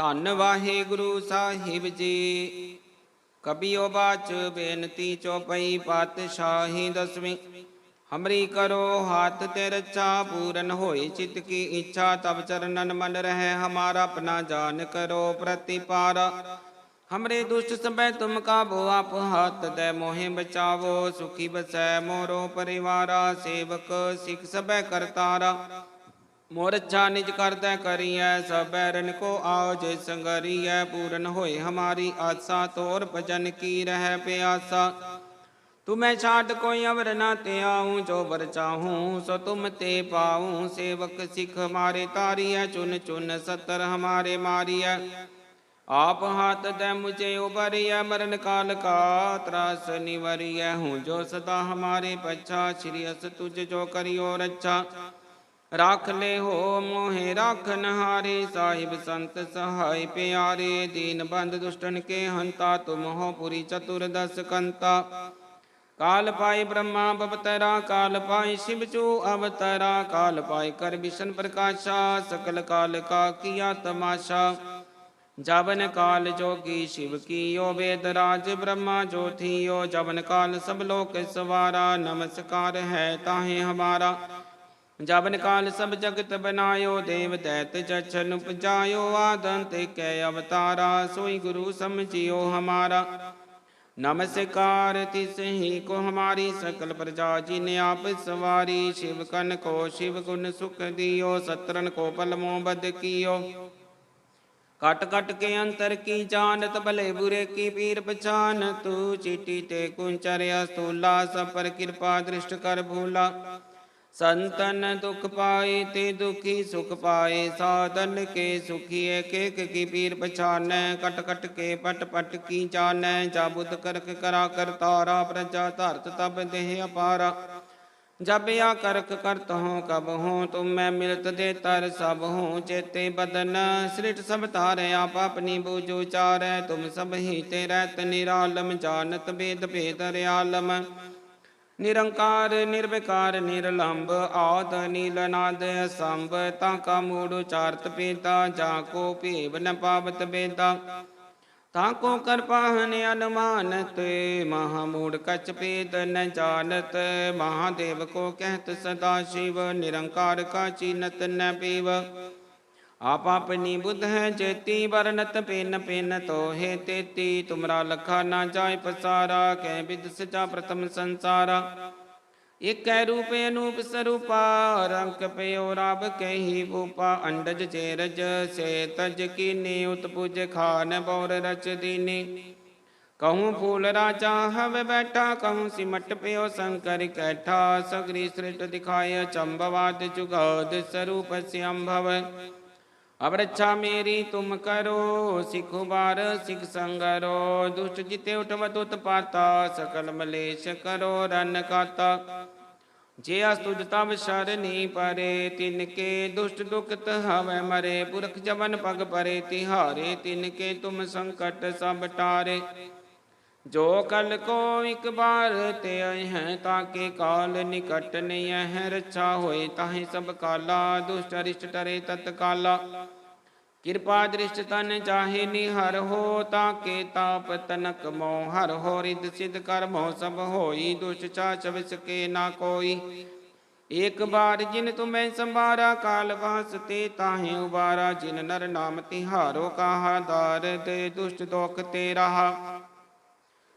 ਧੰਨ ਵਾਹਿਗੁਰੂ ਸਾਹਿਬ ਜੀ ਕਬੀਓ ਬਾਚ ਬੇਨਤੀ ਚੋਪਈ ਪਾਤਸ਼ਾਹੀ ਦਸਵੀਂ ਹਮਰੀ ਕਰੋ ਹਾਥ ਤੇ ਰੱਛਾ ਪੂਰਨ ਹੋਈ ਚਿਤ ਕੀ ਇੱਛਾ ਤਬ ਚਰਨਨ ਮਨ ਰਹਿ ਹਮਾਰਾ ਆਪਣਾ ਜਾਨ ਕਰੋ ਪ੍ਰਤਿਪਾਰ ਹਮਰੇ ਦੁਸ਼ਟ ਸਭੈ ਤੁਮ ਕਾਬੋ ਆਪ ਹੱਥ ਦੇ ਮੋਹਿ ਬਚਾਵੋ ਸੁਖੀ ਬਸੈ ਮੋਰੋ ਪਰਿਵਾਰਾ ਸੇਵਕ ਸਿਖ ਸਭੈ ਕਰਤਾਰਾ ਮੋਰ मोरछा निज करत करिय, सब बैरन को आओ जय संगरिय पूरन होए। हमारी आशा तोर भजन की रह प्यासा। तुम्हें छाट कोई अवर ना ते आऊ, जो बर चाहूँ, सो तुम ते पाऊ। सेवक सिख हमारे तारिय, चुन चुन सतर हमारे मारिय। आप हाथ दे मुझे उबरिय मरण काल का त्रास निवरिय। हूँ जो सदा हमारे पच्छा अस तुझ जो करियो रच्छा। राख ले हो मोहे रख नहारे साहिब संत सहाय प्यारे। दीन बंद दुष्टन के हंता, तुम हो पुरी चतुर्दश कंता। काल पाई ब्रह्मा बबतरा, काल पाई शिवचू अवतरा। काल पाई कर विष्णु प्रकाशा, सकल काल का किया तमाशा। जवन काल जोगी शिव की यो वेद राज ब्रह्मा जो थी यो। जवन काल सब लोक सवारा, नमस्कार है ताहे हमारा। ਹਮਾਰਾ ਜਬਨ ਕਾਲ ਸਭ ਜਗਤ ਬਨਾਇਓ, ਦੇਵ ਦੈਤ ਜਛਨ ਉਪਜਾਇਓ ਆਦਨ ਕੈ ਅਵਤਾਰਾ, ਸੋਈ ਗੁਰੂ ਸਮਝਿਓ ਹਮਾਰਾ। ਨਮਸਕਾਰ, ਤਿਸ ਹੀ ਕੋ ਹਮਾਰੀ ਸਕਲ ਪ੍ਰਜਾ ਜੀ ਨੇ ਆਪ ਸਵਾਰੀ, ਸ਼ਿਵ ਕਨ ਕੋ ਸ਼ਿਵ ਗੁਣ ਸੁਖ ਦਿਓ ਸਤਰਨ ਕੋ ਪਲਮੋ ਬਦ ਕੀਓ। ਕਟ ਕਟ ਕੇ ਅੰਤਰ ਕੀ ਜਾਣਤ, ਭਲੇ ਬੁਰੇ ਕੀ ਪੀਰ ਪਛਾਨ ਤੂੰ ਚੀਟੀ ਤੇ ਕੁੰਚਰਿਆ ਸਤੂਲਾ, ਸਭ ਪਰ ਕਿਰਪਾ ਦ੍ਰਿਸ਼ਟ ਕਰ ਭੂਲਾ। ਸੰਤਨ ਦੁਖ ਪਾਏ ਤੇ ਦੁਖੀ ਸੁਖ ਪਾਏ, ਸਾਧਨ ਕੇ ਸੁਖੀਏ ਏਕ ਕੀ ਪੀਰ ਪਛਾਨੈ, ਕਟ ਕਟ ਕੇ ਪਟ ਪਟ ਕੀ ਜਾਣੈ ਜਾ ਬੁੱਧ ਕਰਕ ਕਰਾ ਕਰਤਾਰਾ ਪ੍ਰਜਾ ਧਰਤ ਤਬ ਦੇਹ ਅਪਾਰਾ। ਜਬ ਆ ਕਰਕ ਕਰਤ ਹੋ, ਕਬ ਹੋ, ਤੁਮ ਮੈਂ ਮਿਲਤ ਦੇ ਤਰ ਸਭ ਹੋ, ਚੇਤੇ ਬਦਨ ਸ੍ਰਿਟ ਸਭ ਤਾਰੇ ਆਪ ਆਪਣੀ ਬੂਝੂ ਚਾਰੈ, ਤੁਮ ਸਭ ਹੀ ਤੇ ਰਹਿਤ ਨਿਰਾਲਮ, ਜਾਣਤ ਬੇਦ ਭੇਦ ਰਿਆਲਮ ਨਿਰੰਕਾਰ, ਨਿਰਵਿਕਾਰ, ਨਿਰਲੰਭ, ਆਦ ਨੀਲ ਨਾਦ, ਸੰਭ ਤਾਂ ਕਾ ਮੂੜ ਉਚਾਰਤ ਪੀਤਾ ਜਾ ਕੋ ਭੇਵ ਨ ਪਾਵਤ ਬੇਦਾ। ਤਾਂ ਕੋ ਕਰਪਾਹਨ ਅਨੁਮਾਨਤ ਮਹਾਮੂੜ ਕਚ ਪੇਦ ਨ ਜਾਣਤ, ਮਹਾਦੇਵ ਕੋ ਕਹਿਤ ਸਦਾ ਸ਼ਿਵ, ਨਿਰੰਕਾਰ ਕਾ ਚੀਨਤ ਨ ਪੀਵ। आप अपनी बुद्ध है चेती वरनत पिन पिन तो हे तेती। तुमरा लखा ना जाय पसारा कै विद सचा प्रथम संसारा। एक कै रूपे अनूप स्वरूपा रंक पे और आब कही भूपा। अंडज चेरज से तज कीनी, उत्पुज खान बौर रच दीनी। कहूँ फूल राजा, हव बैठा। कहूँ सिमट पे शंकर कैठा। सगरी सृष्ट दिखाय चंबवाद जुगाद स्वरूप श्याम भव अब रक्षा मेरी तुम करो सिख बार सिख संगरो दुष्ट जिते उठवत उत्पाता सकल मलेश करो, रन काता जे अस्तुज तब शरणी परे, तिनके दुष्ट दुखत हवे मरे, पुरख जवन पग परे, तिहारे तिनके तुम संकट सब टारे। ਜੋ ਕਲ ਕੋ ਇਕ ਬਾਰ ਤੇ ਆਏ ਹੈ ਤਾਕੇ ਕਾਲ ਨਿਕਟ ਨਹੀਂ ਹੈ। ਰੱਛਾ ਹੋਏ ਤਾਹੇ ਸਭ ਕਾਲਾ ਦੁਸ਼ਟ ਅਰਿਸ਼ਟ ਟਰੇ ਤਤ ਕਾਲਾ। ਕਿਰਪਾ ਦ੍ਰਿਸ਼ਟ ਤਨ ਚਾਹੇ ਨਿਹਰ ਹੋ ਤਾਕੇ ਤਾਪ ਤਨਕ ਮੋ ਹਰ ਹੋ। ਰਿਦ ਸਿਧ ਕਰਮੋ ਸਭ ਹੋਈ, ਦੁਸ਼ਟ ਚਾਚ ਵਿਸ ਨਾ ਕੋਈ। ਇੱਕ ਬਾਰ ਜਿਨ ਤੁਮੈ ਸੰਭਾਰਾ, ਕਾਲ ਵਾਸਤੇ ਤਾਹੇ ਉਬਾਰਾ। ਜਿਨ ਨਰ ਨਾਮ ਤਿਹਾਰੋ, ਕਾਹਾ ਦਾਰ ਦੇ ਦੁਸ਼ਟ ਦੋਖ ਤੇ ਰਹਾ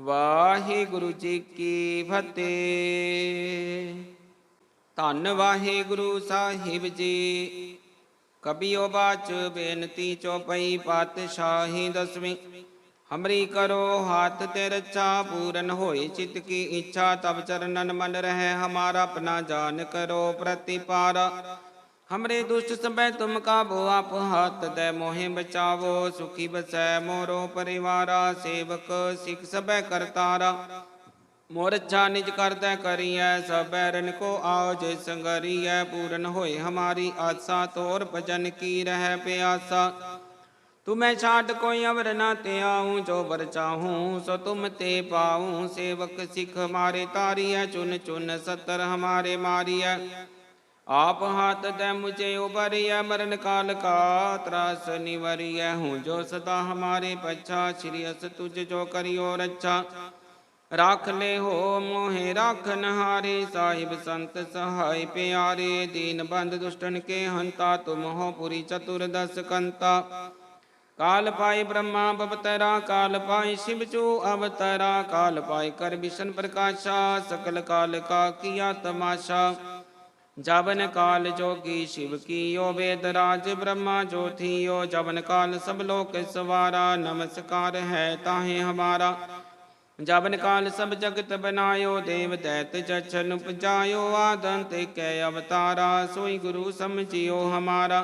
ਵਾਹਿਗੁਰੂ ਜੀ ਕੀ ਫਤਿਹ। ਧੰਨ ਵਾਹਿਗੁਰੂ ਸਾਹਿਬ ਜੀ। ਕਬਿਓ ਬਾਚ ਬੇਨਤੀ ਚੋਪਈ ਪਾਤਸ਼ਾਹੀ ਦਸਵੀਂ। ਹਮਰੀ ਕਰੋ ਹਾਥ ਤੇ ਰੱਛਾ ਪੂਰਨ ਹੋਈ ਚਿਤ ਕੀ ਇੱਛਾ ਤਬ ਚਰਨਨ ਮਨ ਰਹਿ। ਹਮਾਰਾ ਆਪਣਾ ਜਾਨ ਕਰੋ ਪ੍ਰਤਿਪਾਰਾ। हमरे दुष्ट सबੈ तुम काबो आप हाथ दे, मोहे बचावो, सुखी बसै, मोरो परिवारा, सेवक, सिख सब करतारा मोर अच्छा निज करदै करियै सब रन को आज संगरियै पूरन होए हमारी आशा, तोर भजन की रह प्यासा। तुम्हें छाट कोई अवर न ते आऊँ जो बर चाहूँ, सो तुम ते पाऊँ। सेवक, सिख हमारे तारिय चुन चुन सतर हमारे मारिय आप हाथ दे मुझे उबरिय मरण काल का त्रास निवरिय हूँ, जो सदा हमारे पच्छा, श्री अस तुझ जो करियो रक्षा राख ले हो मोहे राखन हारे साहिब संत सहाय प्यारे। दीन बंद दुष्टन के हंता, तुम हो पुरी चतुर्दश कंता। काल पाई ब्रह्मा बवतरा काल पाई शिव चू अवतरा। काल पाई कर विष्ण प्रकाशा, सकल काल का किया तमाशा। जबन काल जोगी शिव की यो वेद राज ब्रह्मा जो थी यो जबन काल सब लोक सवारा, नमस्कार है ताहे हमारा। जवन काल सब जगत बनायो, देव दैत जछन उपजायो। आदंत कै अवतारा, सोई गुरु समझियो हमारा।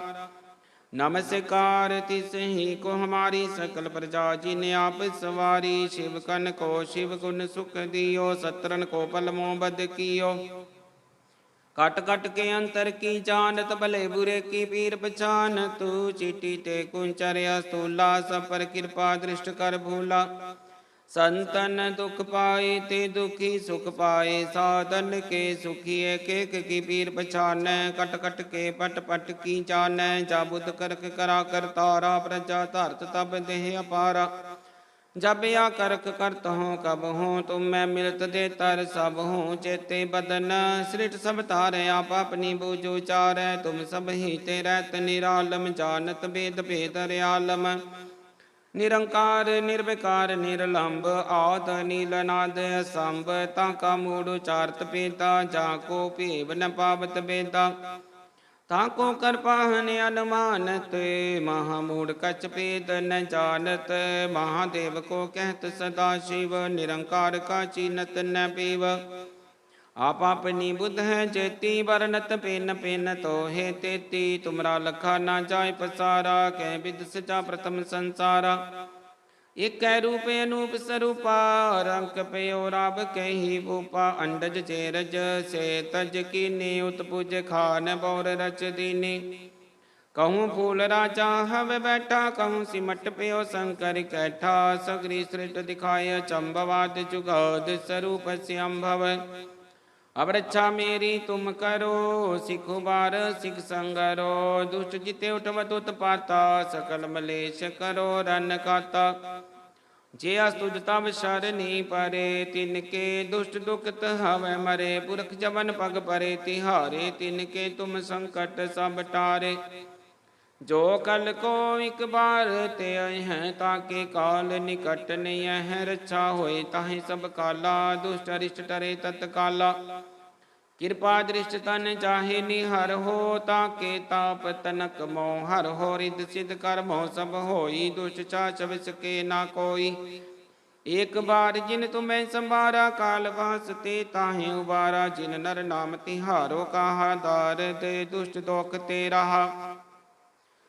नमस्कार, तिस ही को हमारी सकल प्रजा, जिन आप सवारी। शिव कन को शिव गुण सुख दियो, सत्रन को पलमो बद कियो। कट कट के अंतर की जानत भले बुरे की पीर पहचान। तू चीटी ते कुंचर्या स्थूला सब पर कृपा दृष्ट कर भूला। संतन दुख पाए ते दुखी, सुख पाए साधन के सुखी। एक की पीर पछान कट कट के पट पट की जान। जाबुद करक करा कर तारा, प्रजा, धरत तब देह अपारा। ਜਪਿਆ ਕਰਕ ਕਰਤ ਹੂੰ ਕਬ ਹੂੰ ਤੁਮ ਮੈਂ ਮਿਲਤ ਦੇ ਤਰ ਸਭ ਹੂੰ ਚੇਤੇ ਬਦਨ ਸ੍ਰਿਟ ਸਭ ਤਾਰ ਆਪ ਆਪਣੀ ਬੂਜੂ ਚਾਰੈ, ਤੁਮ ਸਭ ਹੀ ਤੇ ਰਹਿਤ ਨਿਰਾਲਮ ਜਾਣਤ ਬੇਦ ਭੇਦ ਰਿਆਲਮ ਨਿਰੰਕਾਰ, ਨਿਰਵਿਕਾਰ ਨਿਰਲੰਭ ਆਦ ਨੀਲਨਾਦ ਸੰਭ ਤਾਂ ਕਾ ਮੂੜ ਉਚਾਰਤ ਪੀਤਾ ਜਾ ਕੋ ਭੀਵ ਨ ਪਾਵਤ ਬੇਦਾ। ताको कर पाहन अनुमानत, महामूढ़ कच न जानत, महादेव को कहत सदा शिव, निरंकार का चीनत न पीव। आप अपनी बुद्ध है, जेती वरनत पेन पेन तो हे तेती, तुमरा लखा ना जाय पसारा, कह विद सजा प्रथम संसारा। ਇਕੈ ਰੂਪ ਅਨੂਪ ਸਰੂਪਾ, ਰੰਗ ਪਇਓ ਰਬ ਕਹੀ ਭੂਪਾ ਅੰਡਜ ਚੇਰਜ, ਸੇ ਤਜ ਕੀਨੀ ਉਤਪੁਜ ਖਾਨ ਬੌਰ ਰਚ ਦੀਨੀ। ਕਹੂੰ ਫੂਲ ਰਾਜਾ ਹਵ ਬੈਠਾ, ਕਹੂੰ ਸਿਮਟ ਪਿਓ ਸੰਕਰ ਕੈਠਾ, ਸਗਰੀ ਸ੍ਰਿਸ਼ਟ ਦਿਖਾਇ ਚੰਭਵਾਦ ਚੁਗਾਦ ਸਰੂਪ ਸਿਅੰਭਵ। अब रक्षा मेरी तुम करो सिख बार सिख संगरो दुष्ट जिते उठव तुत पाता, सकल मलेश करो, रन खाता। जे अस्तुज तब शरणी परे, तिनके दुष्ट दुख हवे मरे, पुरख जवन पग परे, तिहारे तिनके तुम संकट सब टारे। ਜੋ ਕਲ ਕੋ ਇੱਕ ਬਾਰ ਤੇ ਆਏ ਹੈ, ਤਾਂ ਕਿ ਕਾਲ ਨਿਕਟ ਨਹੀਂ ਹੈ। ਰਛਾ ਹੋਏ ਤਾਹੀ ਸਭ ਕਾਲਾ, ਦੁਸ਼ਟ ਅਰਿਸ਼ਟ ਟਰੇ ਤਤ ਕਾਲਾ। ਕਿਰਪਾ ਦ੍ਰਿਸ਼ਟ ਤਨ ਚਾਹੇ ਨਿਹਰ ਹੋ, ਤਾਂ ਕੇ ਤਾਪ ਤਨਕ ਮੋ ਹਰ ਹੋ। ਰਿਦ ਸਿਧ ਕਰਮੋ ਸਭ ਹੋਈ, ਦੁਸ਼ਟ ਚਾਚ ਵਿਸਕੇ ਨਾ ਕੋਈ। ਇਕ ਬਾਰ ਜਿਨ ਤੁਮੈ ਸੰਭਾਰਾ, ਕਾਲ ਵਾਸ ਤੇ ਤਾਹੇ ਉਬਾਰਾ। ਜਿਨ ਨਰ ਨਾਮ ਤਿਹਾਰੋ, ਕਾਹਾ ਦਾਰ ਤੇ ਦੁਸ਼ਟ ਦੋਖ ਤੇ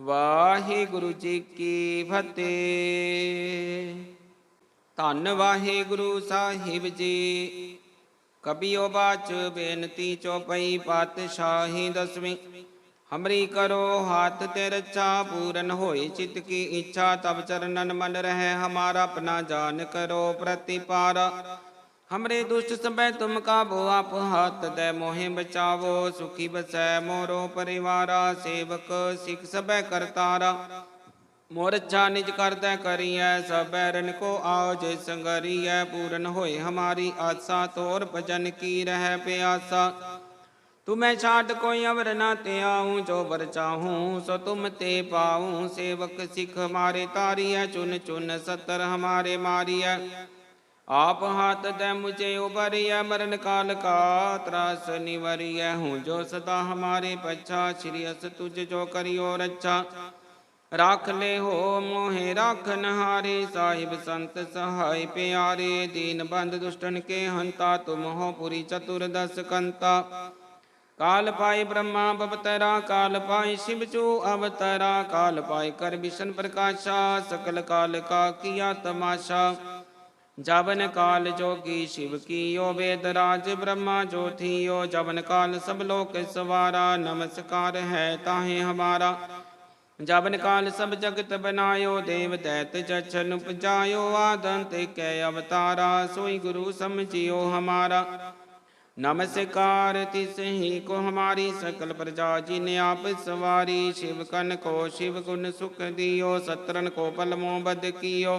ਵਾਹਿਗੁਰੂ ਜੀ ਕੀ ਫਤਿਹ। ਧੰਨ ਵਾਹਿਗੁਰੂ ਸਾਹਿਬ ਜੀ। ਕਬੀਓ ਬਾਚ ਬੇਨਤੀ ਚੋਪਈ ਪਾਤਸ਼ਾਹੀ ਦਸਵੀਂ। ਹਮਰੀ ਕਰੋ ਹਾਥ ਤੇ ਰੱਛਾ ਪੂਰਨ ਹੋਈ ਚਿਤ ਕੀ ਇੱਛਾ ਤਬ ਚਰਨਨ ਮਨ ਰਹਿ। ਹਮਾਰਾ ਆਪਣਾ ਜਾਨ ਕਰੋ ਪ੍ਰਤਿਪਾਰਾ। हमरे दुष्ट समय तुम काबो आप हाथ दे मोहे बचावो, सुखी बसै मोरो परिवारा, सेवक, सिख सब करतारा। मोर अच्छा निज करते करिए, सब रन को जारी है पूर्ण होए हमारी आशा, तोर भजन की रह प्यासा। तुम्हें छाट कोई अवर न ते आऊँ जो बर चाहूँ, सो तुम ते पाऊँ। सेवक, सिख हमारे है चुन चुन सत्तर हमारे मारी है आप हाथ दे मुझे उबरिय मरण काल का त्रास निवरिय हूँ, जो सदा हमारे पच्छा, श्री अस तुझ जो करियो रच्छा। राख ले हो मोहे, राख नहारे, साहिब संत सहाय प्यारे। दीन बंद दुष्टन के हंता, तुम हो पुरी चतुर्दश कंता। काल पाए ब्रह्मा बपतरा काल पाए शिव शिवचू अवतरा। काल पाए कर भीषण प्रकाशा, सकल काल का किया तमाशा। जवन काल जोगी शिव की यो वेद राज ब्रह्मा जो थी यो जवन काल सब लोक सवारा, नमस्कार है ताहे हमारा। जवन काल सब जगत बनायो, देव दैत जचन उपजायो, आदंत कै अवतारा, सोई गुरु समझियो हमारा। नमस्कार तिस ही को हमारी सकल प्रजा जी ने आप सवारी, शिव कन को शिव गुण सुख दियो, सतरन को पलमो बद कियो।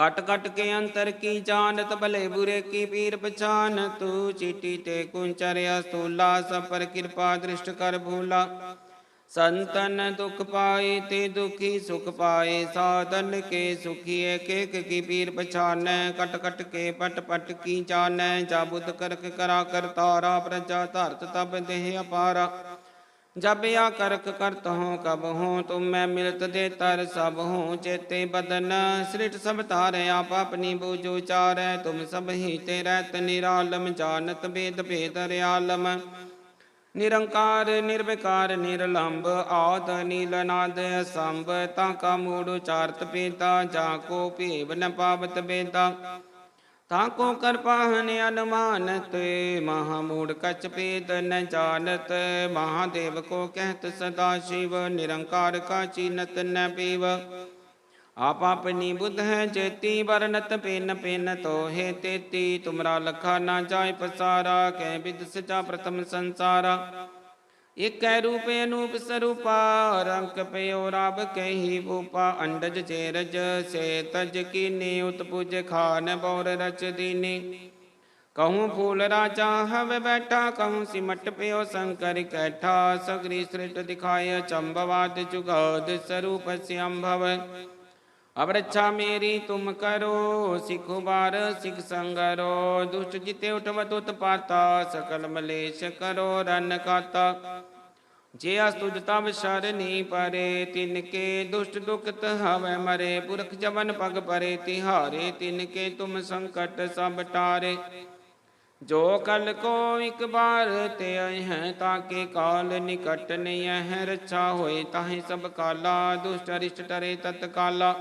कट कट के अंतर की जानत भले बुरे की पीर पहचान तू चीटी ते कुंचर्या स्थूला सब पर कृपा दृष्ट कर भूला संतन दुख पाए ते दुखी सुख पाए साधन के सुखी एक की पीर पहचान कट कट के पट पट की जान जा जाबुद करक करा कर तारा प्रजा धरत तब देह अपारा ਅਪਾਰਾ ਕਰਕ ਕਰਤ ਹੂੰ ਕਬ ਹੂੰ ਤੁਮ ਮੈਂ ਮਿਲਤ ਦੇ ਤਰ ਸਭ ਹੂੰ ਚੇਤੇ ਬਦਨ ਸ੍ਰਿਟ ਸਭ ਤਾਰੇ ਆਪ ਆਪਣੀ ਬੂਝ ਉਚਾਰੈ ਤੁਮ ਸਭ ਹੀ ਤੇ ਰਹਿਤ ਨਿਰਾਲਮ ਜਾਣਤ ਬੇਦ ਭੇਦ ਰਿਆਲਮ। ਨਿਰੰਕਾਰ, ਨਿਰਵਿਕਾਰ ਨਿਰਲੰਭ ਆਦ ਨੀਲਨਾਦ ਸੰਭ ਤਾਂ ਕਾ ਮੂੜ ਉਚਾਰਤ ਪੀਤਾ ਜਾ ਕੋ ਭੇਵ ਨ ਪਾਵਤ ਬੇਦਾ। ताको कृपाहन अनुमानत, महामूढ़ कचपेत न जानत, महादेव को कहत सदा शिव, निरंकार का चीनत न पीव। आप अपनी बुद्ध है जेती वरनत पेन पेन तो हे तेती, तुमरा लखा ना जाय पसारा, कह विद सजा प्रथम संसारा। ਇਕੈ ਰੂਪੇ ਅਨੂਪ ਸਰੂਪਾ ਰੰਕ ਪਇਓ ਰਬ ਕਹੀ ਭੂਪਾ ਅੰਡਜ ਚੇਰਜ ਸੇ ਤਜ ਕੀਨੀ, ਉਤਪੁਜ ਖਾਨ ਬੌਰ ਰਚ ਦੀਨੀ। ਕਹੂੰ ਫੂਲ ਰਾਜਾ ਹਵ ਬੈਠਾ, ਕਹੂੰ ਸਿਮਟ ਪਿਓ ਸ਼ੰਕਰ ਕੈਠਾ, ਸਗਰੀ ਸ੍ਰਿਸ਼ਟ ਦਿਖਾਇ ਚੰਬਵਾਦ ਜੁਗਾਦ ਸਰੂਪ ਸਿਅੰਭਵ। ਅਬ ਰੱਛਾ ਮੇਰੀ ਤੁਮ ਕਰੋ, ਸਿਖ ਬਾਰ ਸਿਖ ਸੰਗਰੋ ਦੁਸ਼ਟ ਜਿਤੇ ਉਠਵਤ ਉਤਪਾਤਾ ਸਕਲ ਮਲੇਸ਼ ਕਰੋ ਰਨ ਕਾਤਾ। ਜੇ ਅਸ ਤੁਜ ਤਬ ਸ਼ਰਨੀ ਪਰੇ ਤਿਨ ਕੇ ਦੁਸ਼ਟ ਦੁਖਤ ਹਵੇ ਮਰੇ। ਪੁਰਖ ਜਵਨ ਪਗ ਪਰੇ, ਤਿਹਾਰੇ ਤਿਨ ਕੇ ਜੋ ਕਲ ਕੋ ਇਕ ਬਾਰ ਤੇ ਆਏ ਹੈ ਤਾਕੇ ਕਾਲ ਨਿਕਟ ਨਹੀਂ ਹੈ। ਰੱਛਾ ਹੋਏ ਤਾਹੇ ਸਭ ਕਾਲਾ, ਦੁਸ਼ਟ ਅਰਿਸ਼ਟ ਟਰੇ ਤਤ ਕਾਲਾ।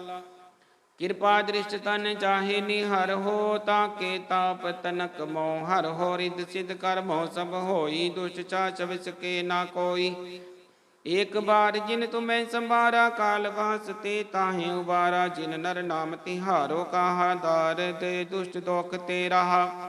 ਕਿਰਪਾ ਦ੍ਰਿਸ਼ਟ ਤਨ ਚਾਹੇ ਨਿਹਰ ਹੋ ਤਾਕੇ ਤਾਪ ਤਨਕ ਮੋਹ ਹਰ ਹੋ। ਰਿਦ ਸਿਧ ਕਰ ਸਭ ਹੋਈ, ਦੁਸ਼ਟ ਚਾਚ ਵਿਸਕੇ ਨਾ ਕੋਈ। ਇੱਕ ਬਾਰ ਜਿਨ ਤੁਮੈ ਸੰਭਾਰਾ, ਕਾਲ ਵਾਸਤੇ ਤਾਹੇ ਉਬਾਰਾ। ਜਿਨ ਨਰ ਨਾਮ ਤਿਹਾਰੋ, ਕਾਹਾ ਦਾਰ ਦੇ ਦੁਸ਼ਟ ਦੋਖ ਤੇ ਰਹਾ।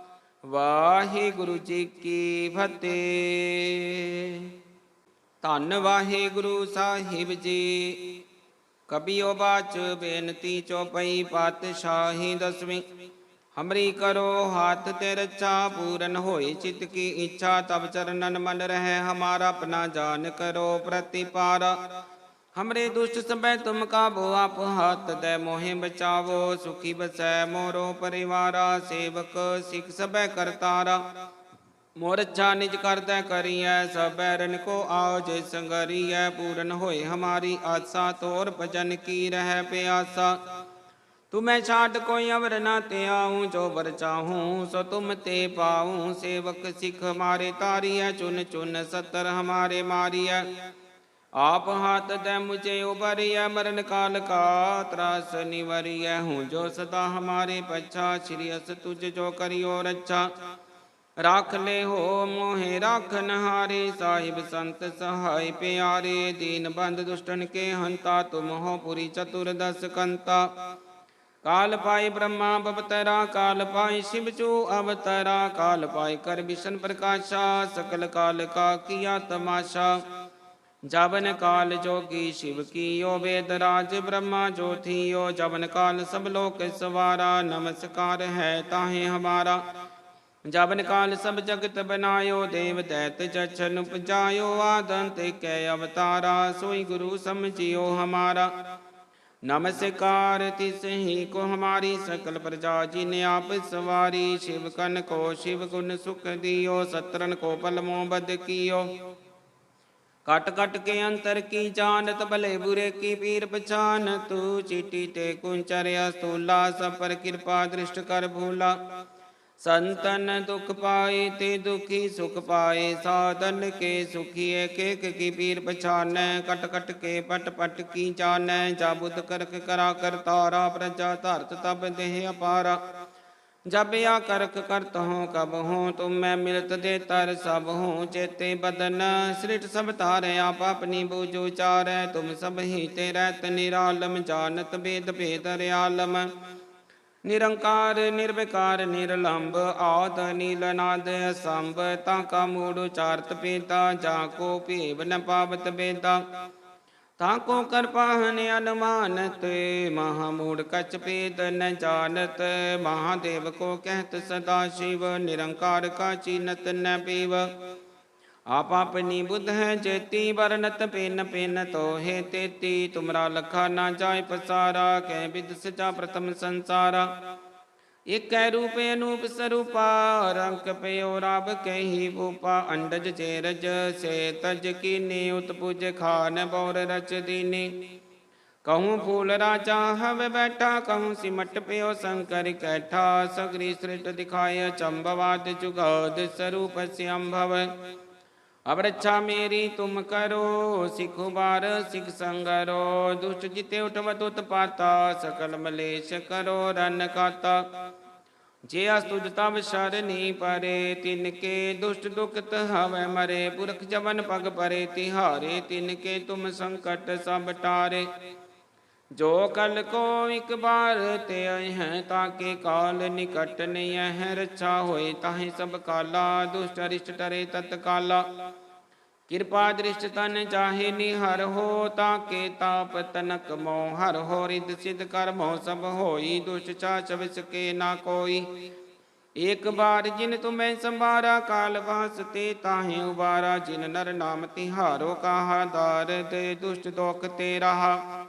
ਵਾਹਿਗੁਰੂ ਜੀ ਕੀ ਫਤਿਹ। ਧੰਨ ਵਾਹਿਗੁਰੂ ਸਾਹਿਬ ਜੀ। ਕਬੀਓ ਬਾਚ ਬੇਨਤੀ ਚੋਪਈ ਪਾਤਸ਼ਾਹੀ ਦਸਵੀਂ। ਹਮਰੀ ਕਰੋ ਹਾਥ ਤੇ ਰੱਛਾ ਪੂਰਨ ਹੋਈ ਚਿਤ ਕੀ ਇੱਛਾ ਤਬ ਚਰਨਨ ਮਨ ਰਹਿ। ਹਮਾਰਾ ਆਪਣਾ ਜਾਨ ਕਰੋ ਪ੍ਰਤਿਪਾਰਾ। हमरे दुष्ट समय तुम काबो आप हाथ दे मोहे बचावो, सुखी बसै मोरो परिवारा, सेवक, सिख सब करतारा। मोर अच्छा निज करते करिए, सब रन को जारी है पूरण होए हमारी आशा, तोर भजन की रह प्यासा। तुम्हें छाट कोई अवर न ते आऊँ, जो वर चाहूँ, सो तुम ते पाऊँ। सेवक, सिख हमारे है चुन चुन सतर हमारे मारी है आप हाथ दे मुझे उभरिय मरण काल का त्रास निवरिय हूँ, जो सदा हमारे पच्छा, श्री अस तुझ जो करियो रक्षा राख ले हो मोहे, राख नहारे, साहिब संत सहाय प्यारे, दीन बंद दुष्टन के हंता, तुम हो पुरी चतुर्दश कंता। काल पाई ब्रह्मा बवतरा काल पाई शिवचू अवतरा। काल पाई कर भीषण प्रकाशा, सकल काल का किया तमाशा। जवन काल जोगी शिव की यो वेद राज ब्रह्मा ज्योतियो जवन काल सब लोक सवारा, नमस्कार है ताहे हमारा। जवन काल सब जगत बनायो, देव दैत जन उपजायो। आदंत कै अवतारा, सोई गुरु समझियो हमारा। नमस्कार तिस ही को हमारी सकल प्रजा जी ने आप सवारी। शिव कन को शिव गुण सुख दियो, सतरन को पलमो बद कियो। कट कट के अंतर की जानत भले बुरे की पीर पहचान। तू चीटी ते कुंचर्या स्थूला सपर कृपा दृष्ट कर भूला। संतन दुख पाए ते दुखी, सुख पाए साधन के सुखी। एक एक की पीर पहचान, कट कट के पट पट की जान। जाबुद करक करा कर तारा, प्रजा तारत तब देह अपारा। ਜਬ ਆ ਕਰਕ ਕਰਤ ਹੂੰ ਕਬ ਹੂੰ, ਤੁਮ ਮੈਂ ਮਿਲਤ ਦੇ ਤਰ ਸਭ ਹੂੰ, ਚੇਤੇ ਬਦਨ ਸ੍ਰਿਟ ਸਭ ਤਾਰੇ ਆਪ ਆਪਣੀ ਬੂਝੋ ਚਾਰੈ ਤੁਮ ਸਭ ਹੀ ਤੇ ਰਹਿਤ ਨਿਰਾਲਮ, ਜਾਣਤ ਬੇਦ ਭੇਦ ਰਿਆਲਮ। ਨਿਰੰਕਾਰ, ਨਿਰਵਿਕਾਰ ਨਿਰਲੰਭ ਆਦ ਨੀਲਨਾਦ ਸੰਭ, ਤਾਂ ਕਾ ਮੂੜ ਉਚਾਰਤ ਪੀਤਾ ਜਾ ਕੋ ਭੇਵ ਨ ਪਾਵਤ ਬੇਦਾ। ताको कृपाहन अनुमानत, महामूढ़ कचपीत न जानत, महादेव को कहत सदा शिव, निरंकार का चीनत न पीव। आप अपनी बुद्ध है, जेती वरनत पेन पेन तो हे तेती, तुमरा लखा ना जाय पसारा, कह विद सजा प्रथम संसारा। एक रूप अनूप स्वरूपा रंक पयो राब कही भूपा, अंडज चेरज से तज की उत्पुज खान, बौर रच दीनी। कहूँ फूल राजा हव बैठा, कहूँ सिमट प्यो शंकर कैठा, सगरी श्रेष्ठ दिखाय, चंबवाद जुगाद स्वरूप श्यम्भव अब रक्षा मेरी तुम करो, सिख बार सिख संगरो, दुष्ट जिते उठवत उत्पाता, सकल मलेश करो, रन काता ਜੇ ਅਸ ਤੁਜ ਤਬ ਸ਼ਰਨੀ ਪਰੇ, ਤਿਨ ਕੇ ਦੁਸ਼ਟ ਦੁਖਤ ਹਵੇ ਮਰੇ। ਪੁਰਖ ਜਵਨ ਪਗ ਪਰੇ, ਤਿਹਾਰੇ ਤਿਨ ਕੇ ਤੁਮ ਸੰਕਟ ਸਭ ਟਾਰੇ। ਜੋ ਕਲ ਕੋ ਇਕ ਬਾਰ ਤੇ ਆਏ ਹੈ ਤਾਕੇ ਕਾਲ ਨਿਕਟ ਨਹੀਂ ਹੈ। ਰੱਛਾ ਹੋਏ ਤਾਹੇ ਸਭ ਕਾਲਾ, ਦੁਸ਼ਟ ਅਰਿਸ਼ਟ ਟਰੇ ਤਤਕਾਲਾ। ਕਿਰਪਾ ਦ੍ਰਿਸ਼ਟ ਤਨ ਚਾਹੇ ਨਿਹਰ ਹੋ ਤਾਕੇ ਤਾਪ ਤਨਕ ਮੋ ਹਰ ਹੋ ਰਿਦ ਸਿਧ ਕਰ ਮੋ ਸਭ ਹੋਈ, ਦੁਸ਼ਟ ਚਾਚ ਵਿਸਕੇ ਨਾ ਕੋਈ। ਇੱਕ ਬਾਰ ਜਿਨ ਤੁਮੈ ਸੰਭਾਰਾ, ਕਾਲ ਵਾਸਤੇ ਤਾਹੇ ਉਬਾਰਾ, ਜਿਨ ਨਰ ਨਾਮ ਤਿਹਾਰੋ, ਕਾਹਾ ਦਾਰ ਤੇ ਦੁਸ਼ਟ ਦੋਖ ਤੇ ਰਹਾ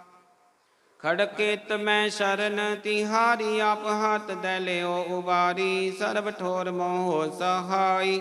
ਖੜਕੇਤ ਮੈਂ ਸ਼ਰਨ, ਤਿਹਾਰੀ ਆਪ ਹੱਥ ਦੇ ਲਿਓ ਉਬਾਰੀ, ਸਰਬ ਠੋਰ ਮੋਹ ਸਹਾਈ।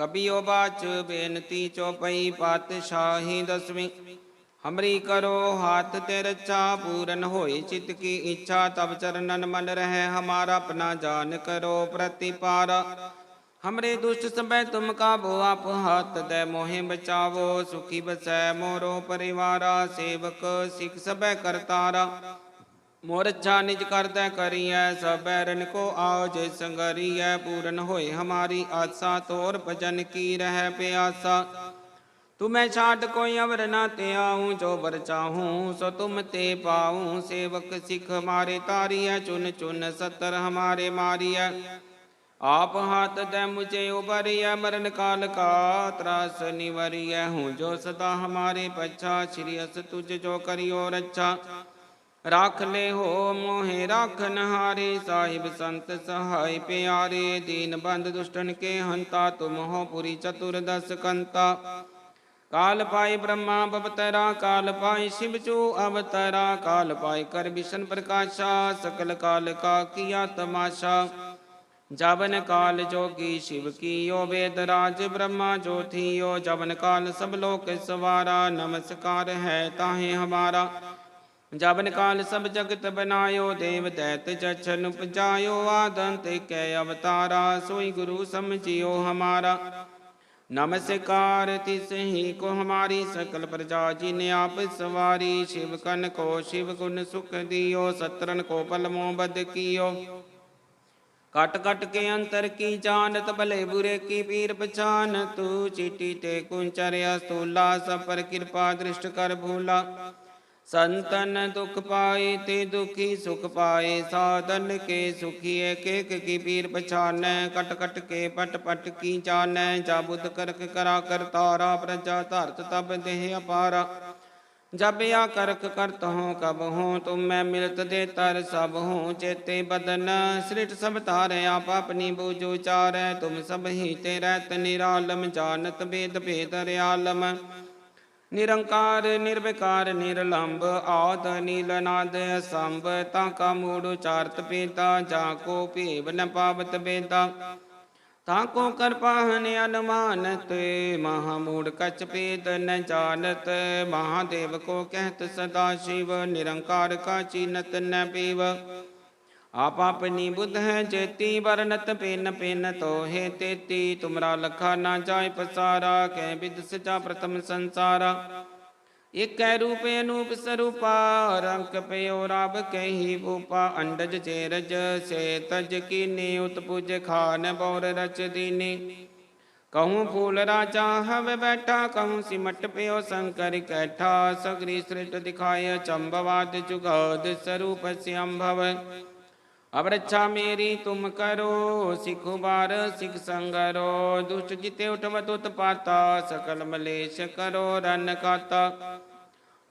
कबियो बाच बेनती चौपई पातशाही दसवीं। हमरी करो हाथ तेरचा पूरन होए चित की इच्छा, तब चरणन मन रहे हमारा, अपना जान करो प्रतिपारा। हमरे दुष्ट समय तुम का आप हाथ दे मोहे बचावो, सुखी बसै मोरो परिवारा, सेवक, सिख सब करतारा मोरछा निज करत करिय, सब बैरन को आओ जय संगरिय, पूरन होए हमारी आशा तोर भजन की रह प्यासा। तुम्हें छाट कोई अवर न ते आऊँ, जो बर चाहूँ, सो तुम ते पाऊँ। सेवक सिख हमारे तारिय, चुन चुन सतर हमारे मारिय। आप हाथ दे मुझे उबरिय, मरण काल का त्रास निवरिय हूँ, जो सदा हमारे पच्छा श्रियस तुझ जो करियो रच्छा। राख ले हो मोहे राखन हारे, साहिब संत सहाय प्यारे। दीन बंद दुष्टन के हंता, तुम हो पुरी चतुर्दश कंता। काल पाए ब्रह्मा बवतरा काल पाए शिवचू अवतरा। काल पाए कर विष्ण प्रकाशा, सकल काल का किया तमाशा। जवन काल जोगी शिव की यो वेद राज ब्रह्मा ज्योति यो जवन काल सब लोक सवारा, नमस्कार है ताहे हमारा। ਜਬਨ ਕਾਲ ਸਭ ਜਗਤ ਬਨਾਇਓ, ਦੇਵ ਦੈਤ ਜਛਨ ਉਪਜਾਇਓ ਆਦੰਤ ਕੈ ਅਵਤਾਰਾ, ਸੋਈ ਗੁਰੂ ਸਮਝਿਓ ਹਮਾਰਾ। ਨਮਸਕਾਰ ਤਿਸ ਹੀ ਕੋ ਹਮਾਰੀ ਸਕਲ ਪ੍ਰਜਾ ਜੀ ਨੇ ਆਪ ਸਵਾਰੀ, ਸ਼ਿਵ ਕਨ ਕੋ ਸ਼ਿਵ ਗੁਣ ਸੁਖ ਦਿਓ ਸਤਰਨ ਕੋ ਪਲਮੋ ਬਦ ਕੀਓ। ਕਟ ਕਟ ਕੇ ਅੰਤਰ ਕੀ ਜਾਣਤ, ਭਲੇ ਬੁਰੇ ਕੀ ਪੀਰ ਪਛਾਨ, ਤੂ ਚੀਟੀ ਤੇ ਕੁੰਚਰਿਆ ਸਤੂਲਾ, ਸਭ ਪਰ ਕਿਰਪਾ ਦ੍ਰਿਸ਼ਟ ਕਰ ਭੂਲਾ। ਸੰਤਨ ਦੁਖ ਪਾਏ ਤੇ ਦੁਖੀ ਸੁਖ ਪਾਏ, ਸਾਧਨ ਕੇ ਸੁਖੀ ਏਕ ਏਕ ਕੀ ਪੀਰ ਪਛਾਨੈ, ਕਟ ਕਟ ਕੇ ਪਟ ਪਟ ਕੀ ਜਾਣੈ ਜਾ ਬੁੱਧ ਕਰਕ ਕਰਾ ਕਰਤਾਰਾ ਪ੍ਰਜਾ ਧਰਤ ਤਬ ਦੇਹ ਅਪਾਰਾ। ਜਬ ਆ ਕਰਕ ਕਰਤ ਹੋ, ਕਬ ਹੋ, ਤੁਮ ਮੈਂ ਮਿਲਤ ਦੇ ਤਰ ਸਭ ਹੋ, ਚੇਤੇ ਬਦਨ ਸ੍ਰਿਟ ਸਭ ਤਾਰੇ ਆਪ ਆਪਣੀ ਬੂਝੋ ਚਾਰੈ, ਤੁਮ ਸਭ ਹੀ ਤੇ ਰਹਿਤ ਨਿਰਾਲਮ, ਜਾਣਤ ਬੇਦ ਭੇਦ ਰਿਆਲਮ ਨਿਰੰਕਾਰ, ਨਿਰਵਿਕਾਰ ਨਿਰਲੰਭ ਆਦ ਨੀਲ ਨਾਦ ਸੰਭ, ਤਾ ਕਾ ਮੂੜ ਉਚਾਰਤ ਪੀਤਾ ਜਾ ਕੋ ਭੇਵ ਨ ਪਾਵਤ ਬੇਦਾ। ਤਾ ਕੋ ਕਰਪਾਹਨ ਅਨਮਾਨਤ, ਮਹਾ ਮੂੜ ਕਚ ਪੇਦ ਨ ਜਾਣਤ, ਮਹਾਦੇਵ ਕੋ ਕਹਿਤ ਸਦਾ ਸ਼ਿਵ, ਨਿਰੰਕਾਰ ਕਾ ਚੀਨਤ ਨ ਪੀਵ। आप अपनी बुद्ध है, चेती वरनत पेन पेन तो हे तेती। तुमरा लखा ना जाय पसारा, कै विद सचा प्रथम संसारा। एक कै रूपे अनूप स्वरूपा रंक पे और आब कही भूपा। अंडज चेरज से तज की नीत पूज खान, बौर रच दीनी। कहूँ फूल राजा, हव बैठा। कहूँ सिमट पे ओ शंकर कैठा। सगरी सृष्ट दिखाय चंबवाद जुगाद स्वरूप श्यम भव ਕਰੋ, ਸਿੱਖੋ ਬਾਰ ਸਿੱਖ ਸੰਗਰੋ ਦੁਸ਼ਟ ਜਿਤੇ ਉਠਵ ਤੁਤ ਪਾਤਾ, ਸਕਲ ਮਲੇਸ਼ ਕਰੋ, ਰਨ ਕਾਤਾ।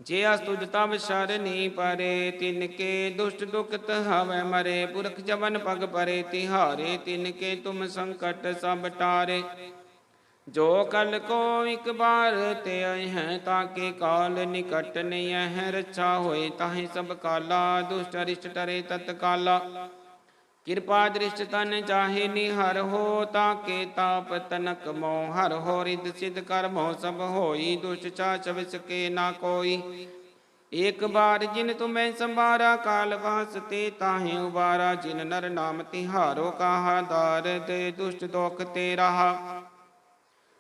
ਜੇ ਅਸਤੁਜ ਤਬ ਸ਼ਰਨੀ ਪਰੇ, ਤਿਨ ਕੇ ਦੁਸ਼ਟ ਦੁਖਤ ਹਵੇ ਮਰੇ। ਪੁਰਖ ਜਵਨ ਪਗ ਪਰੇ, ਤਿਹਾਰੇ ਤਿਨ ਕੇ ਤੁਮ ਸੰਕਟ ਸਭ ਟਾਰੇ। ਜੋ ਕਲ ਕੋ ਇਕ ਬਾਰ ਤੇ ਆਏ ਹੈ ਤਾਕੇ ਕਾਲ ਨਿਕਟ ਨਹੀਂ ਹੈ। ਰੱਛਾ ਹੋਏ ਤਾਹੇ ਸਭ ਕਾਲਾ, ਦੁਸ਼ਟ ਅਰਿਸ਼ਟ ਟਰੇ ਤਤ ਕਿਰਪਾ ਦ੍ਰਿਸ਼ਟ ਤਨ ਚਾਹੇ ਨਿਹਰ ਹੋ ਤਾਕੇ ਤਾਪ ਤਨਕ ਮੋ ਹਰ ਹੋ। ਰਿਦ ਸਿਧ ਕਰ ਸਭ ਹੋਈ, ਦੁਸ਼ਟ ਚਾਚ ਵਿਸਕੇ ਨਾ ਕੋਈ। ਏਕ ਬਾਰ ਜਿਨ ਤੁਮੈ ਸੰਭਾਰਾ, ਕਾਲ ਵਾਸਤੇ ਤਾਹੇ ਉਬਾਰਾ। ਜਿਨ ਨਰ ਨਾਮ ਤਿਹਾਰੋ, ਕਾਹਾ ਦਾਰ ਤੇ ਦੁਸ਼ਟ ਦੋਖ ਤੇ ਰਹਾ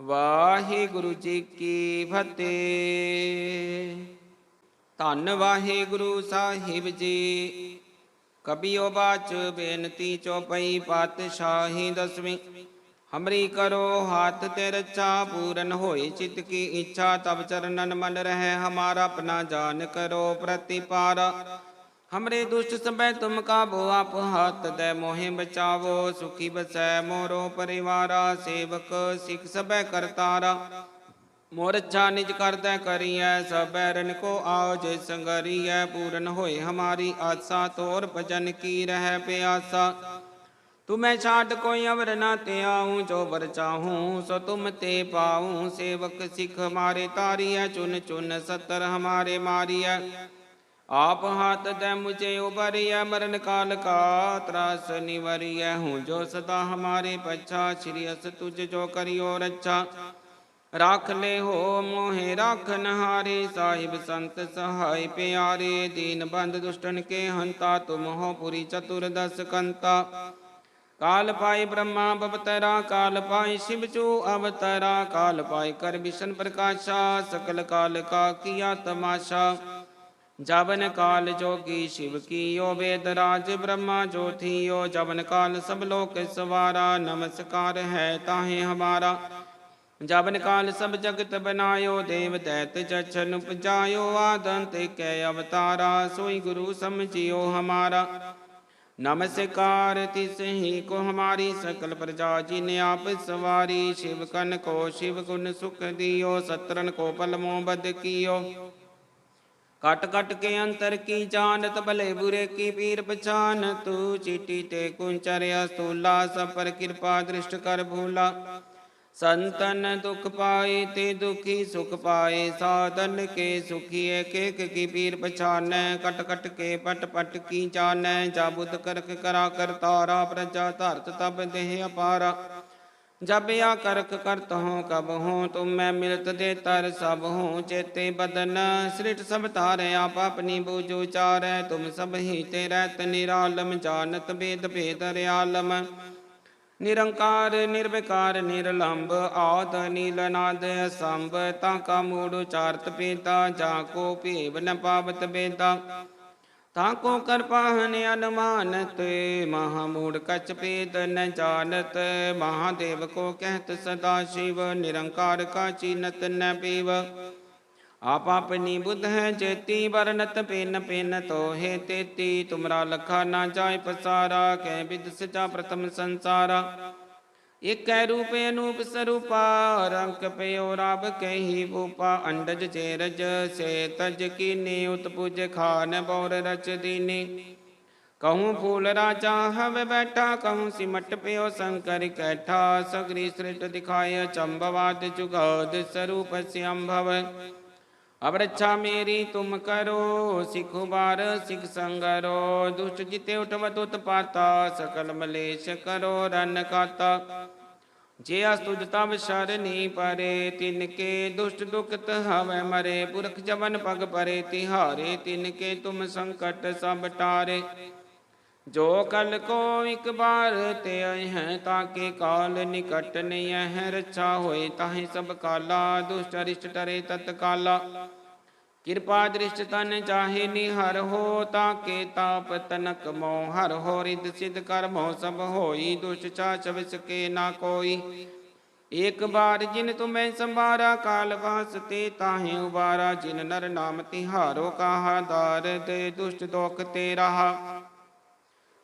ਵਾਹਿਗੁਰੂ ਜੀ ਕੀ ਫਤਿਹ। ਧੰਨ ਵਾਹਿਗੁਰੂ ਸਾਹਿਬ ਜੀ। ਕਬੀਓ ਬਾਚ ਬੇਨਤੀ ਚੋਪਈ ਪਾਤਸ਼ਾਹੀ ਦਸਵੀਂ। ਹਮਰੀ ਕਰੋ ਹਾਥ ਤੇ ਰੱਛਾ ਪੂਰਨ ਹੋਈ ਚਿਤ ਕੀ ਇੱਛਾ ਤਬ ਚਰਨਨ ਮਨ ਰਹਿ। ਹਮਾਰਾ ਆਪਣਾ ਜਾਨ ਕਰੋ ਪ੍ਰਤਿਪਾਰਾ। हमरे दुष्ट समय तुम काबो आप हाथ दे, मोहे बचावो, सुखी बसै, मोरो परिवारा, सेवक, सिख सब करतारा। मोरच्छा निज कर दे करिए सब रन को आज संगरिए पूरन होए हमारी आशा, तोर भजन की रह प्यासा। तुम्हें छाट कोई अवर न ते आऊँ, जो बर चाहूँ, सो तुम ते पाऊँ। सेवक, सिख हमारे है चुन चुन सतर हमारे मारी है आप हाथ तय मुझे उबरिय, मरण काल का त्रास निवरिय हूँ, जो सदा हमारे पच्छा, श्री अस तुझ जो करियो रक्षा राख ले हो मोहे, राख नहारे, साहिब संत सहाय प्यारे, दीन बंद दुष्टन के हंता, तुम हो पुरी चतुर्दश कंता। काल पाई ब्रह्मा बवतरा, काल पाई शिवचू अवतरा, काल पाई कर विष्ण प्रकाशा, सकल काल का किया तमाशा। जवन काल जोगी शिव की यो वेद राज ब्रह्मा ज्योतियो जवन काल सब लोक सवारा, नमस्कार है ताहे हमारा। जवन काल सब जगत बनायो, देव दैत जन उपजायो। आदंत कै अवतारा, सोई गुरु समझियो हमारा। नमस्कार, तिस ही को हमारी सकल प्रजा जी ने आप सवारी। शिव कन को शिव गुण सुख दियो, सतरन को पलमो बद कियो। कट कट के अंतर की जानत, भले बुरे की पीर पहचान। तू चीटी ते कुंचर्या स्थूला सब कृपा दृष्ट कर भूला। संतन दुख पाए ते दुखी, सुख पाए साधन के सुखी। एक एक की पीर पछानै कट कट के पट पट की जान। जा बुध करक करा कर तारा, प्रजा, धरत तब देह अपारा। ਜਪਿਆ ਕਰਖ ਕਰਤ ਹਉ ਕਬ ਹਉ, ਤੁਮ ਮੈਂ ਮਿਲਤ ਦੇ ਤਰ ਸਭ ਹਉ, ਚੇਤੇ ਬਦਨ ਸ੍ਰਿਟ ਸਭ ਤਾਰੇ ਆਪ ਆਪਨੀ ਬੂਝ ਉਚਾਰੈ ਤੁਮ ਸਭ ਹੀ ਤੇ ਰਹਿਤ ਨਿਰਾਲਮ, ਜਾਣਤ ਬੇਦ ਭੇਦ ਰਿਆਲਮ ਨਿਰੰਕਾਰ, ਨਿਰਵਿਕਾਰ ਨਿਰਲੰਭ ਆਦ, ਨੀਲ ਨਾਦ ਸੰਭ ਤਾਂ ਕਾ ਮੂੜ ਉਚਾਰਤ ਪੀਤਾ ਜਾ ਕੋ ਭੇਵ ਨ ਪਾਵਤ ਬੇਦਾ। ਤਾ ਕੋ ਕਰਪਾਹਨ ਅਨੁਮਾਨਤ ਮਹਾ ਮੂੜ ਕਚ ਨ ਜਾਣਤ, ਮਹਾਦੇਵ ਕੋ ਕਹਿਤ ਸਦਾ ਸ਼ਿਵ, ਨਿਰੰਕਾਰ ਕਾ ਚੀਨਤ ਨ ਪੀਵ। ਆਪ ਆਪਣੀ ਬੁੱਧ ਹੈ ਜੇਤੀ, ਵਰਨਤ ਪਿਨ ਪਿਨ ਤੋਹੇ ਤੇਤੀ, ਤੁਮਰਾ ਲਖਾ ਨਾ ਜਾਏ ਪਸਾਰਾ, ਕਹਿ ਬਿਦ ਸਚਾ ਪ੍ਰਥਮ ਸੰਸਾਰਾ। ਇਕੈ ਰੂਪੇ ਅਨੂਪ ਸਰੂਪਾ ਰੰਕ ਪਇਓ ਰਬ ਕਹੀ ਭੂਪਾ ਅੰਡਜ ਚੇਰਜ ਸੇ ਤਜ ਕੀਨੀ, ਉਤਪੁਜ ਖਾਨ ਬੌਰ ਰਚ ਦੀਨੀ। ਕਹੂੰ ਫੂਲ ਰਾਜਾ ਹਵ ਬੈਠਾ, ਕਹੂੰ ਸਿਮਟ ਪਿਓ ਸ਼ੰਕਰ ਕੈਠਾ, ਸਗਰੀ ਸ੍ਰਿਟ ਦਿਖਾਇ ਚੰਬਵਾਦ ਜੁਗਾਦ ਸਰੂਪ ਸਿਅੰਭਵ અવરચ્છા મેરી તુમ કરો શીખુ બાર શીખ સંગરો દુષ્ટ જીતે ઉઠવત ઉત્પાતા સકલ મલેશ કરો રન કાતા ਜੇ ਅਸਤੁਜ ਤਬ ਸਰਨੀ ਪਰੇ, ਤਿਨ ਕੇ ਦੁਸ਼ਟ ਦੁਖਤ ਹਵੇ ਮਰੇ। ਪੁਰਖ ਜਵਨ ਪਗ ਪਰੇ, ਤਿਹਾਰੇ ਤਿਨ ਕੇ ਤੁਮ ਸੰਕਟ ਸਭ ਟਾਰੇ। ਜੋ ਕਲ ਕੋ ਇੱਕ ਬਾਰ ਤੇ ਆਏ ਹੈ, ਤਾਂ ਕਿ ਕਾਲ ਨਿਕਟ ਨਹੀਂ ਹੈ। ਰਚਾ ਹੋਏ ਤਾਹੇ ਸਭ ਕਾਲਾ ਦੁਸ਼ਟ ਰਿਸ਼ਟ ਟਰੇ ਤਤ ਕਾਲਾ ਕਿਰਪਾ ਦ੍ਰਿਸ਼ਟ ਤਨ ਚਾਹੇ ਨਿਹਰ ਹੋ, ਤਾਂ ਕੇ ਤਾਪ ਤਨਕ ਮੋ ਹਰ ਹੋ। ਰਿਦ ਸਿਧ ਕਰਮੋ ਸਭ ਹੋਈ, ਦੁਸ਼ਟ ਚਾਚਵ ਸਕੇ ਨਾ ਕੋਈ। ਏਕ ਬਾਰ ਜਿਨ ਤੁਮੈ ਸੰਭਾਰਾ, ਕਾਲ ਵਾਸਤੇ ਤਾਹੇ ਉਬਾਰਾ। ਜਿਨ ਨਰ ਨਾਮ ਤਿਹਾਰੋ, ਕਾਹਾ ਦਾਰ ਤੇ ਦੁਸ਼ਟ ਦੋਖ ਤੇ ਰਹਾ।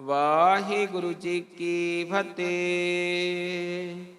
ਵਾਹਿਗੁਰੂ ਜੀ ਕੀ ਫਤਿਹ